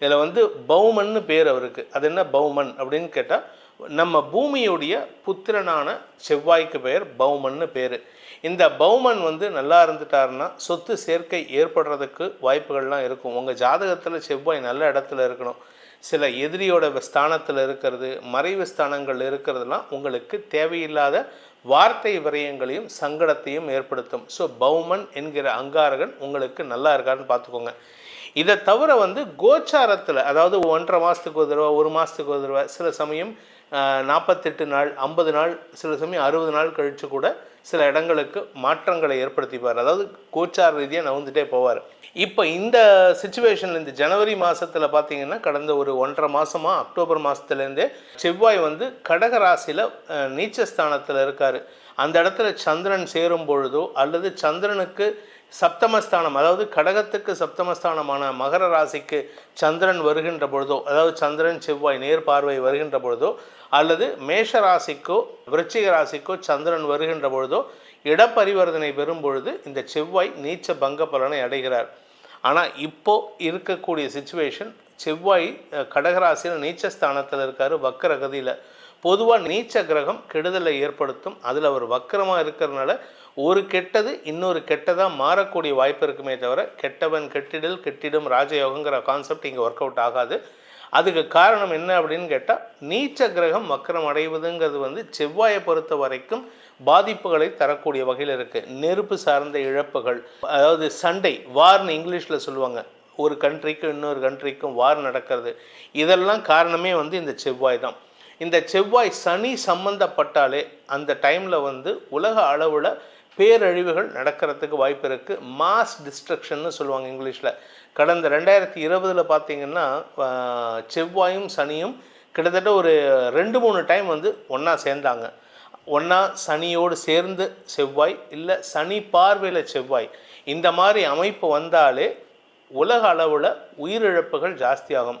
இதில் வந்து பௌமன்னு பேர் அவருக்கு. அது என்ன பௌமன் அப்படின்னு கேட்டால் நம்ம பூமியுடைய புத்திரனான செவ்வாய்க்கு பெயர் பௌமன்னு பேர். இந்த பௌமன் வந்து நல்லா இருந்துட்டாருன்னா சொத்து சேர்க்கை ஏற்படுறதுக்கு வாய்ப்புகள்லாம் இருக்கும். உங்கள் ஜாதகத்தில் செவ்வாய் நல்ல இடத்துல இருக்கணும். சில எதிரியோட ஸ்தானத்தில் இருக்கிறது மறைவு ஸ்தானங்கள் இருக்கிறதுலாம் உங்களுக்கு தேவையில்லாத வார்த்தை விரயங்களையும் சங்கடத்தையும் ஏற்படுத்தும். ஸோ பௌமன் என்கிற அங்காரகன் உங்களுக்கு நல்லா இருக்காருன்னு பார்த்துக்கோங்க. இதை தவிர வந்து கோச்சாரத்தில் அதாவது ஒன்றரை மாதத்துக்கு ஒரு தடவை ஒரு மாதத்துக்கு ஒரு தடவை சில சமயம் நாற்பத்தெட்டு நாள் ஐம்பது நாள் சில சமயம் அறுபது நாள் கழித்து கூட சில இடங்களுக்கு மாற்றங்களை ஏற்படுத்திப்பார். அதாவது கோச்சார ரீதியாக நவுந்துட்டே போவார். இப்போ இந்த சுச்சுவேஷனில் இந்த ஜனவரி மாதத்தில் பார்த்தீங்கன்னா கடந்த ஒரு ஒன்றரை மாதமாக அக்டோபர் மாதத்துலேருந்தே செவ்வாய் வந்து கடக ராசியில் நீச்சஸ்தானத்தில் இருக்கார். அந்த இடத்துல சந்திரன் சேரும் பொழுதோ அல்லது சந்திரனுக்கு சப்தமஸ்தானம் அதாவது கடகத்துக்கு சப்தமஸ்தானமான மகர ராசிக்கு சந்திரன் வருகின்ற பொழுதோ அதாவது சந்திரன் செவ்வாய் நேர் பார்வை வருகின்ற பொழுதோ அல்லது மேஷ ராசிக்கோ விருச்சிக ராசிக்கோ சந்திரன் வருகின்ற பொழுதோ இடப்பரிவர்த்தனை பெறும் பொழுது இந்த செவ்வாய் நீச்ச பங்க பலனை அடைகிறார். ஆனால் இப்போ இருக்கக்கூடிய சுச்சுவேஷன் செவ்வாய் கடகராசியில் நீச்சஸ்தானத்தில் இருக்கார் வக்கரகதியில். பொதுவாக நீச்ச கிரகம் கெடுதலை ஏற்படுத்தும். அதில் அவர் வக்கரமாக இருக்கிறதுனால ஒரு கெட்டது இன்னொரு கெட்டதாக மாறக்கூடிய வாய்ப்பு இருக்குமே தவிர கெட்டவன் கெட்டிடல் கெட்டிடும் ராஜயோகங்கிற கான்செப்ட் இங்கே ஒர்க் அவுட் ஆகாது. அதுக்கு காரணம் என்ன அப்படின்னு கேட்டால் நீச்ச கிரகம் வக்கரம் அடைவதுங்கிறது வந்து செவ்வாயை பொறுத்த வரைக்கும் பாதிப்புகளை தரக்கூடிய வகையில் இருக்குது நெருப்பு சார்ந்த இழப்புகள் அதாவது சண்டை வார்னு இங்கிலீஷில் சொல்லுவாங்க. ஒரு கண்ட்ரிக்கும் இன்னொரு கண்ட்ரிக்கும் வார் நடக்கிறது. இதெல்லாம் காரணமே வந்து இந்த செவ்வாய் தான். இந்த செவ்வாய் சனி சம்பந்தப்பட்டாலே அந்த டைமில் வந்து உலக அளவில் பேரழிவுகள் நடக்கிறதுக்கு வாய்ப்பு இருக்குது மாஸ் டிஸ்ட்ரக்ஷன்னு சொல்லுவாங்க இங்கிலீஷில் கடந்த ரெண்டாயிரத்தி இருபதில் பார்த்தீங்கன்னா செவ்வாயும் சனியும் கிட்டத்தட்ட ஒரு ரெண்டு மூணு டைம் வந்து ஒன்றா சேர்ந்தாங்க. ஒன்றா சனியோடு சேர்ந்து செவ்வாய் இல்லை சனி பார்வையில் செவ்வாய். இந்த மாதிரி அமைப்பு வந்தாலே உலக அளவில் உயிரிழப்புகள் ஜாஸ்தியாகும்.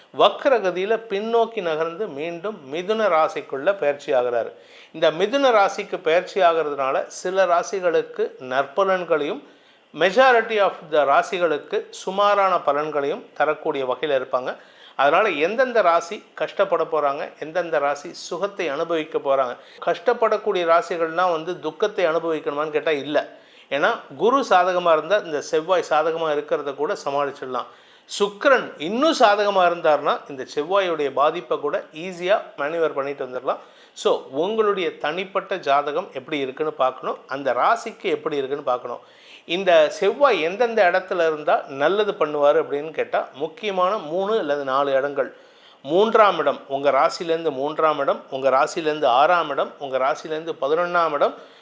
வக்கரகதியில் பின்னோக்கி நகர்ந்து மீண்டும் மிதுன ராசிக்குள்ளே பயிற்சி ஆகிறார் இந்த மிதுன ராசிக்கு பயிற்சி ஆகிறதுனால சில ராசிகளுக்கு நற்பலன்களையும் மெஜாரிட்டி ஆஃப் த ராசிகளுக்கு சுமாரான பலன்களையும் தரக்கூடிய வகையில் இருப்பாங்க. அதனால் எந்தெந்த ராசி கஷ்டப்பட போகிறாங்க எந்தெந்த ராசி சுகத்தை அனுபவிக்க போகிறாங்க கஷ்டப்படக்கூடிய ராசிகள்னால் வந்து துக்கத்தை அனுபவிக்கணுமான்னு கேட்டால் இல்லை. ஏன்னா குரு சாதகமாக இருந்தால் இந்த செவ்வாய் சாதகமாக இருக்கிறத கூட சமாளிச்சிடலாம். சுக்கரன் இன்னும் சாதகமாக இருந்தார்னா இந்த செவ்வாயுடைய பாதிப்பை கூட ஈஸியாக மேனுவர் பண்ணிட்டு வந்துடலாம். ஸோ உங்களுடைய தனிப்பட்ட ஜாதகம் எப்படி இருக்குன்னு பார்க்கணும். அந்த ராசிக்கு எப்படி இருக்குன்னு பார்க்கணும். இந்த செவ்வாய் எந்தெந்த இடத்துல இருந்தால் நல்லது பண்ணுவார் அப்படின்னு கேட்டால் முக்கியமான மூணு அல்லது நாலு இடங்கள். மூன்றாம் இடம் உங்கள் ராசிலேருந்து மூன்றாம் இடம் உங்கள் ராசிலேருந்து ஆறாம் இடம் உங்கள் ராசிலேருந்து பதினொன்றாம் இடம்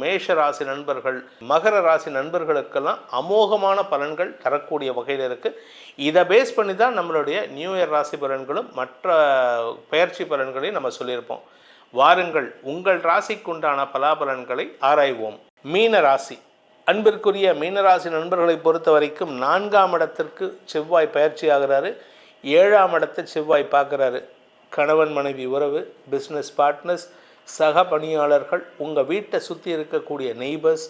மேஷ ராசி நண்பர்கள் மகர ராசி நண்பர்களுக்கெல்லாம் அமோகமான பலன்கள் தரக்கூடிய வகையில் இருக்குது இதை பேஸ் பண்ணி தான் நம்மளுடைய நியூ இயர் ராசி பலன்களும் மற்ற பயிற்சி பலன்களையும் நம்ம சொல்லியிருப்போம். வாருங்கள் உங்கள் ராசிக்குண்டான பலாபலன்களை ஆராய்வோம். மீன ராசி. அன்பிற்குரிய மீனராசி நண்பர்களை பொறுத்த வரைக்கும் நான்காம் இடத்திற்கு செவ்வாய் பயிற்சி ஆகிறாரு. ஏழாம் இடத்தை செவ்வாய் பார்க்குறாரு. கணவன் மனைவி உறவு பிஸ்னஸ் பார்ட்னர்ஸ் சக பணியாளர்கள் உங்கள் வீட்டை சுற்றி இருக்கக்கூடிய நெய்பர்ஸ்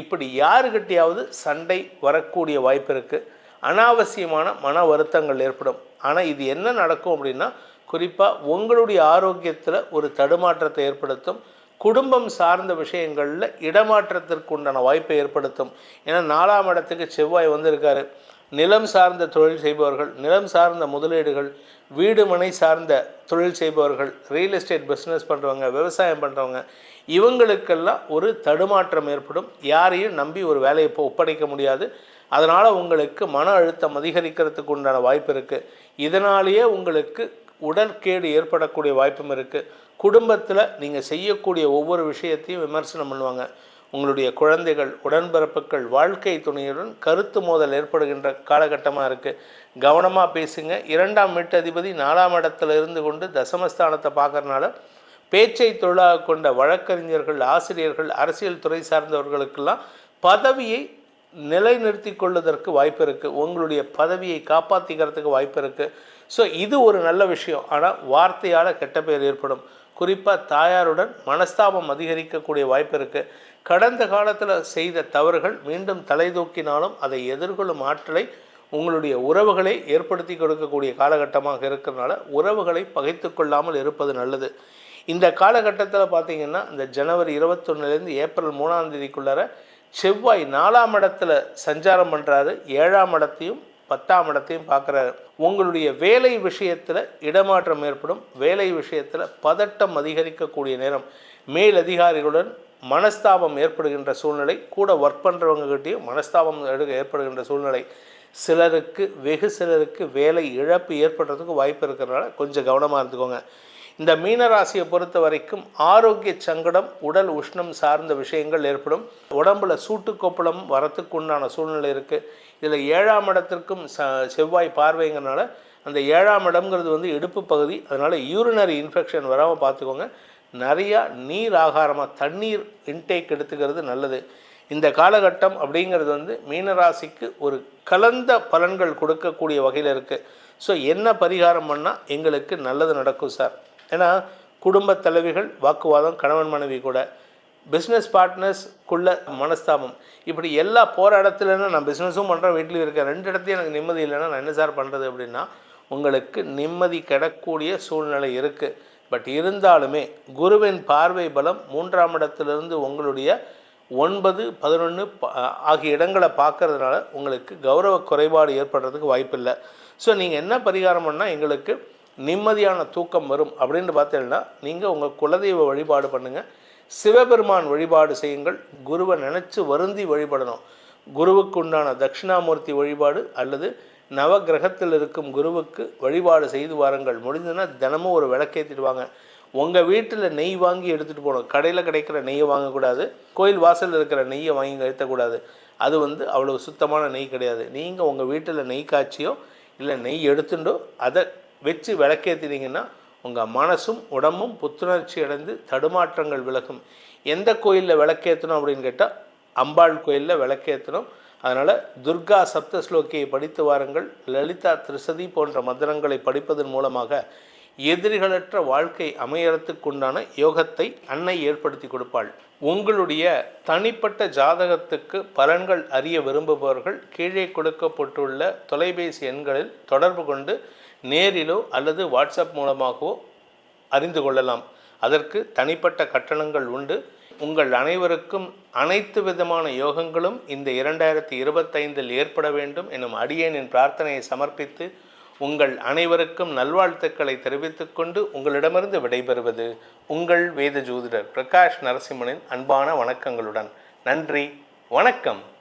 இப்படி யாருக்கிட்டையாவது சண்டை வரக்கூடிய வாய்ப்பு இருக்குது அனாவசியமான மன வருத்தங்கள் ஏற்படும். ஆனால் இது என்ன நடக்கும் அப்படின்னா குறிப்பாக உங்களுடைய ஆரோக்கியத்தில் ஒரு தடுமாற்றத்தை ஏற்படுத்தும். குடும்பம் சார்ந்த விஷயங்களில் இடமாற்றத்திற்கு உண்டான வாய்ப்பை ஏற்படுத்தும். ஏன்னா நாலாம் இடத்துக்கு செவ்வாய் வந்திருக்காரு. நிலம் சார்ந்த தொழில் செய்பவர்கள் நிலம் சார்ந்த முதலீடுகள் வீடு மனை சார்ந்த தொழில் செய்பவர்கள் ரியல் எஸ்டேட் பிஸ்னஸ் பண்ணுறவங்க விவசாயம் பண்ணுறவங்க இவங்களுக்கெல்லாம் ஒரு தடுமாற்றம் ஏற்படும். யாரையும் நம்பி ஒரு வேலையை இப்போ ஒப்படைக்க முடியாது. அதனால் உங்களுக்கு மன அழுத்தம் அதிகரிக்கிறதுக்கு உண்டான வாய்ப்பு இருக்குது இதனாலேயே உங்களுக்கு உடற்கேடு ஏற்படக்கூடிய வாய்ப்பும் இருக்குது குடும்பத்தில் நீங்கள் செய்யக்கூடிய ஒவ்வொரு விஷயத்தையும் விமர்சனம் பண்ணுவாங்க. உங்களுடைய குழந்தைகள் உடன்பிறப்புகள் வாழ்க்கை துணையுடன் கருத்து மோதல் ஏற்படுகின்ற காலகட்டமாக இருக்குது கவனமாக பேசுங்க. இரண்டாம் வீட்டதிபதி நாலாம் இடத்துல இருந்து கொண்டு தசமஸ்தானத்தை பார்க்கறனால பேச்சை தொழிலாக கொண்ட வழக்கறிஞர்கள் ஆசிரியர்கள் அரசியல் துறை சார்ந்தவர்களுக்கெல்லாம் பதவியை நிலைநிறுத்தி கொள்வதற்கு வாய்ப்பு இருக்குது உங்களுடைய பதவியை காப்பாற்றிக்கிறதுக்கு வாய்ப்பு இருக்குது ஸோ இது ஒரு நல்ல விஷயம். ஆனால் வார்த்தையால் கெட்ட பேர் ஏற்படும். குறிப்பாக தாயாருடன் மனஸ்தாபம் அதிகரிக்கக்கூடிய வாய்ப்பு இருக்குது கடந்த காலத்தில் செய்த தவறுகள் மீண்டும் தலை தூக்கினாலும் அதை எதிர்கொள்ளும் ஆற்றலை உங்களுடைய உறவுகளை ஏற்படுத்தி கொடுக்கக்கூடிய காலகட்டமாக இருக்கிறதுனால உறவுகளை பகைத்து கொள்ளாமல் இருப்பது நல்லது. இந்த காலகட்டத்தில் பார்த்திங்கன்னா இந்த ஜனவரி இருபத்தொன்னுலேருந்து ஏப்ரல் மூணாம் தேதிக்குள்ளார செவ்வாய் நாலாம் இடத்துல சஞ்சாரம் பண்ணுறாரு ஏழாம் இடத்தையும் பத்தாம் இடத்தையும் பார்க்குறாரு உங்களுடைய வேலை விஷயத்தில் இடமாற்றம் ஏற்படும். வேலை விஷயத்தில் பதட்டம் அதிகரிக்கக்கூடிய நேரம். மேலதிகாரிகளுடன் மனஸ்தாபம் ஏற்படுகின்ற சூழ்நிலை கூட ஒர்க் பண்ணுறவங்ககிட்டையும் மனஸ்தாபம் ஏற்படுகின்ற சூழ்நிலை. சிலருக்கு வெகு சிலருக்கு வேலை இழப்பு ஏற்படுறதுக்கு வாய்ப்பு இருக்கிறதுனால கொஞ்சம் கவனமாக இருந்துக்கோங்க. இந்த மீனராசியை பொறுத்த வரைக்கும் ஆரோக்கிய சங்கடம் உடல் உஷ்ணம் சார்ந்த விஷயங்கள் ஏற்படும். உடம்புல சூட்டு கொப்பளம் வரத்துக்கு உண்டான சூழ்நிலை இருக்குது இதில் ஏழாம் இடத்திற்கும் ச செவ்வாய் பார்வைங்கிறனால அந்த ஏழாம் இடம்ங்கிறது வந்து இடுப்பு பகுதி. அதனால் யூரினரி இன்ஃபெக்ஷன் வராமல் பார்த்துக்கோங்க. நிறையா நீர் ஆகாரமாக தண்ணீர் இன்டேக் எடுத்துக்கிறது நல்லது. இந்த காலகட்டம் அப்படிங்கிறது வந்து மீனராசிக்கு ஒரு கலந்த பலன்கள் கொடுக்கக்கூடிய வகையில் இருக்குது ஸோ என்ன பரிகாரம் பண்ணால் எங்களுக்கு நல்லது நடக்கும் சார். ஏன்னா குடும்ப தலைவிகள் வாக்குவாதம் கணவன் மனைவி கூட பிஸ்னஸ் பார்ட்னர்ஸ்க்குள்ள மனஸ்தாபம். இப்படி எல்லா போகிற இடத்துலன்னா நான் பிஸ்னஸும் பண்ணுறேன் வீட்லேயும் இருக்கேன். ரெண்டு இடத்தையும் எனக்கு நிம்மதி இல்லைன்னா நான் என்ன சார் பண்ணுறது அப்படின்னா உங்களுக்கு நிம்மதி கிடக்கூடிய சூழ்நிலை இருக்குது பட் இருந்தாலுமே குருவின் பார்வை பலம் மூன்றாம் இடத்திலிருந்து உங்களுடைய ஒன்பது பதினொன்று ஆகிய இடங்களை பார்க்கறதுனால உங்களுக்கு கௌரவ குறைபாடு ஏற்படுறதுக்கு வாய்ப்பில்லை. ஸோ நீங்கள் என்ன பரிகாரம் பண்ணால் எங்களுக்கு நிம்மதியான தூக்கம் வரும் அப்படின்னு பார்த்தீங்கன்னா நீங்கள் உங்கள் குலதெய்வ வழிபாடு பண்ணுங்கள் சிவபெருமான் வழிபாடு செய்யுங்கள். குருவை நினச்சி வருந்தி வழிபடணும். குருவுக்கு உண்டான தட்சிணாமூர்த்தி வழிபாடு அல்லது நவகிரகத்தில் இருக்கும் குருவுக்கு வழிபாடு செய்து வாருங்கள். முடிஞ்சதுன்னா தினமும் ஒரு விளக்கேற்றிட்டு வாங்க உங்கள் வீட்டில் நெய் வாங்கி எடுத்துகிட்டு போகணும். கடையில் கிடைக்கிற நெய்யை வாங்கக்கூடாது. கோயில் வாசலில் இருக்கிற நெய்யை வாங்கி எடுத்தக்கூடாது அது வந்து அவ்வளோ சுத்தமான நெய் கிடையாது. நீங்கள் உங்கள் வீட்டில் நெய் காய்ச்சியோ இல்லை நெய் எடுத்துட்டோ அதை வச்சு விளக்கேற்றினீங்கன்னா உங்கள் மனசும் உடம்பும் புத்துணர்ச்சி அடைந்து தடுமாற்றங்கள் விலகும். எந்த கோயிலில் விளக்கேற்றணும் அப்படின்னு கேட்டால் அம்பாள் கோயிலில் விளக்கேற்றணும் அதனால் துர்கா சப்த ஸ்லோக்கியை படித்து வாருங்கள். லலிதா திருசதி போன்ற மந்திரங்களை படிப்பதன் மூலமாக எதிரிகளற்ற வாழ்க்கை அமையறத்துக்குண்டான யோகத்தை அன்னை ஏற்படுத்தி கொடுப்பாள். உங்களுடைய தனிப்பட்ட ஜாதகத்துக்கு பலன்கள் அறிய விரும்புபவர்கள் கீழே கொடுக்கப்பட்டுள்ள தொலைபேசி எண்களில் தொடர்பு கொண்டு நேரிலோ அல்லது வாட்ஸ்அப் மூலமாகவோ அறிந்து கொள்ளலாம். அதற்கு தனிப்பட்ட கட்டணங்கள் உண்டு. உங்கள் அனைவருக்கும் அனைத்து விதமான யோகங்களும் இந்த இரண்டாயிரத்தி இருபத்தைந்தில் ஏற்பட வேண்டும் எனும் அடியேனின் பிரார்த்தனையை சமர்ப்பித்து உங்கள் அனைவருக்கும் நல்வாழ்த்துக்களை தெரிவித்துக் கொண்டு உங்களிடமிருந்து விடைபெறுவது உங்கள் வேத ஜோதிடர் பிரகாஷ் நரசிம்மனின் அன்பான வணக்கங்களுடன். நன்றி வணக்கம்.